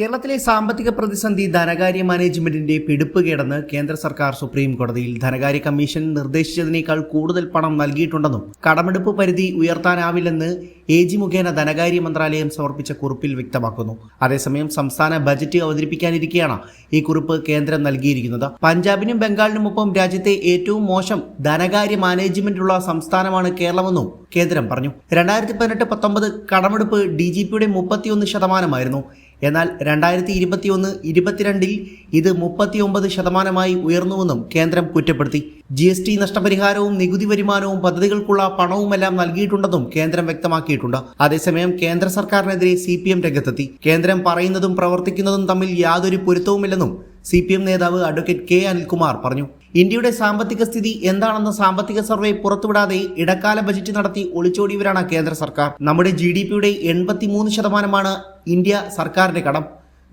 കേരളത്തിലെ സാമ്പത്തിക പ്രതിസന്ധി ധനകാര്യ മാനേജ്മെന്റിന്റെ പിടിപ്പ് കേടെന്ന് കേന്ദ്ര സർക്കാർ സുപ്രീം കോടതിയിൽ ധനകാര്യ കമ്മീഷൻ നിർദ്ദേശിച്ചതിനേക്കാൾ കൂടുതൽ പണം നൽകിയിട്ടുണ്ടെന്നും കടമെടുപ്പ് പരിധി ഉയർത്താനാവില്ലെന്ന് എ ജി മുഖേന ധനകാര്യ മന്ത്രാലയം സമർപ്പിച്ച കുറിപ്പിൽ വ്യക്തമാക്കുന്നു. അതേസമയം സംസ്ഥാന ബജറ്റ് അവതരിപ്പിക്കാനിരിക്കെയാണ് ഈ കുറിപ്പ് കേന്ദ്രം നൽകിയിരിക്കുന്നത്. പഞ്ചാബിനും ബംഗാളിനുമൊപ്പം രാജ്യത്തെ ഏറ്റവും മോശം ധനകാര്യ മാനേജ്മെന്റുള്ള സംസ്ഥാനമാണ് കേരളമെന്നും കേന്ദ്രം പറഞ്ഞു. രണ്ടായിരത്തി പതിനെട്ട് പത്തൊമ്പത് കടമെടുപ്പ് ഡി ജി പിയുടെ മുപ്പത്തിയൊന്ന് ശതമാനമായിരുന്നു. എന്നാൽ രണ്ടായിരത്തി ഇരുപത്തിയൊന്ന് ഇരുപത്തിരണ്ടിൽ ഇത് മുപ്പത്തിയൊമ്പത് ശതമാനമായി ഉയർന്നുവെന്നും കേന്ദ്രം കുറ്റപ്പെടുത്തി. ജി എസ് ടി നഷ്ടപരിഹാരവും നികുതി വരുമാനവും പദ്ധതികൾക്കുള്ള പണവുമെല്ലാം നൽകിയിട്ടുണ്ടെന്നും കേന്ദ്രം വ്യക്തമാക്കിയിട്ടുണ്ട്. അതേസമയം കേന്ദ്ര സർക്കാരിനെതിരെ സി പി എം രംഗത്തെത്തി. കേന്ദ്രം പറയുന്നതും പ്രവർത്തിക്കുന്നതും തമ്മിൽ യാതൊരു പൊരുത്തവുമില്ലെന്നും സി പി എം നേതാവ് അഡ്വക്കേറ്റ് കെ അനിൽകുമാർ പറഞ്ഞു. ഇന്ത്യയുടെ സാമ്പത്തിക സ്ഥിതി എന്താണെന്ന സാമ്പത്തിക സർവേ പുറത്തുവിടാതെ ഇടക്കാല ബജറ്റ് നടത്തി ഒളിച്ചോടിയവരാണ് കേന്ദ്ര സർക്കാർ. നമ്മുടെ ജി ഡി പിയുടെ എൺപത്തിമൂന്ന് ശതമാനമാണ് ഇന്ത്യ സർക്കാരിന്റെ കടം.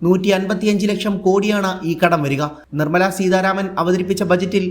നൂറ്റി അൻപത്തിയഞ്ച് ലക്ഷം കോടിയാണ് ഈ കടം വരിക. നിർമ്മല സീതാരാമൻ അവതരിപ്പിച്ച ബജറ്റിൽ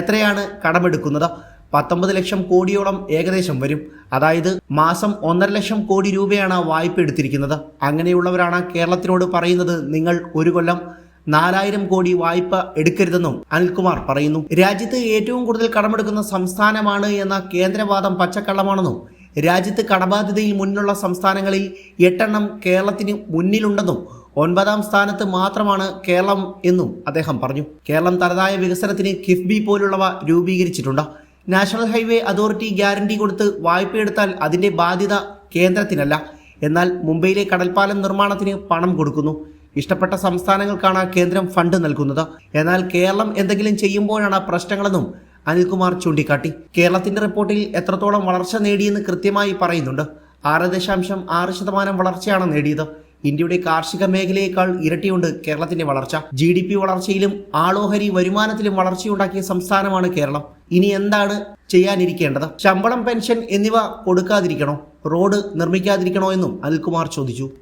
എത്രയാണ് കടമെടുക്കുന്നത്? പത്തൊമ്പത് ലക്ഷം കോടിയോളം ഏകദേശം വരും. അതായത് മാസം ഒന്നര ലക്ഷം കോടി രൂപയാണ് വായ്പ എടുത്തിരിക്കുന്നത്. അങ്ങനെയുള്ളവരാണ് കേരളത്തിനോട് പറയുന്നത് നിങ്ങൾ ഒരു കൊല്ലം നാലായിരം കോടി വായ്പ എടുക്കരുതെന്നും അനിൽകുമാർ പറയുന്നു. രാജ്യത്ത് ഏറ്റവും കൂടുതൽ കടമെടുക്കുന്ന സംസ്ഥാനമാണ് എന്ന കേന്ദ്രവാദം പച്ചക്കള്ളമാണെന്നും രാജ്യത്ത് കടബാധ്യതയിൽ മുന്നിലുള്ള സംസ്ഥാനങ്ങളിൽ എട്ടെണ്ണം കേരളത്തിന് മുന്നിലുണ്ടെന്നും ഒൻപതാം സ്ഥാനത്ത് മാത്രമാണ് കേരളം എന്നും അദ്ദേഹം പറഞ്ഞു. കേരളം തനതായ വികസനത്തിന് കിഫ്ബി പോലുള്ളവ രൂപീകരിച്ചിട്ടുണ്ട്. നാഷണൽ ഹൈവേ അതോറിറ്റി ഗ്യാരണ്ടി കൊടുത്ത് വായ്പയെടുത്താൽ അതിന്റെ ബാധ്യത കേന്ദ്രത്തിനല്ല. എന്നാൽ മുംബൈയിലെ കടൽപ്പാലം നിർമ്മാണത്തിന് പണം കൊടുക്കുന്നു. ഇഷ്ടപ്പെട്ട സംസ്ഥാനങ്ങൾക്കാണ് കേന്ദ്രം ഫണ്ട് നൽകുന്നത്. എന്നാൽ കേരളം എന്തെങ്കിലും ചെയ്യുമ്പോഴാണ് പ്രശ്നങ്ങളെന്നും അനിൽകുമാർ ചൂണ്ടിക്കാട്ടി. കേരളത്തിന്റെ റിപ്പോർട്ടിൽ എത്രത്തോളം വളർച്ച നേടിയെന്ന് കൃത്യമായി പറയുന്നുണ്ട്. ആറ് ദശാംശം ആറ് ശതമാനം വളർച്ചയാണ് നേടിയത്. ഇന്ത്യയുടെ കാർഷിക മേഖലയേക്കാൾ ഇരട്ടിയുണ്ട് കേരളത്തിന്റെ വളർച്ച. ജി ഡി പി വളർച്ചയിലും ആളോഹരി വരുമാനത്തിലും വളർച്ചയുണ്ടാക്കിയ സംസ്ഥാനമാണ് കേരളം. ഇനി എന്താണ് ചെയ്യാനിരിക്കേണ്ടത്? ശമ്പളം പെൻഷൻ എന്നിവ കൊടുക്കാതിരിക്കണോ? റോഡ് നിർമ്മിക്കാതിരിക്കണോ എന്നും അനിൽകുമാർ ചോദിച്ചു.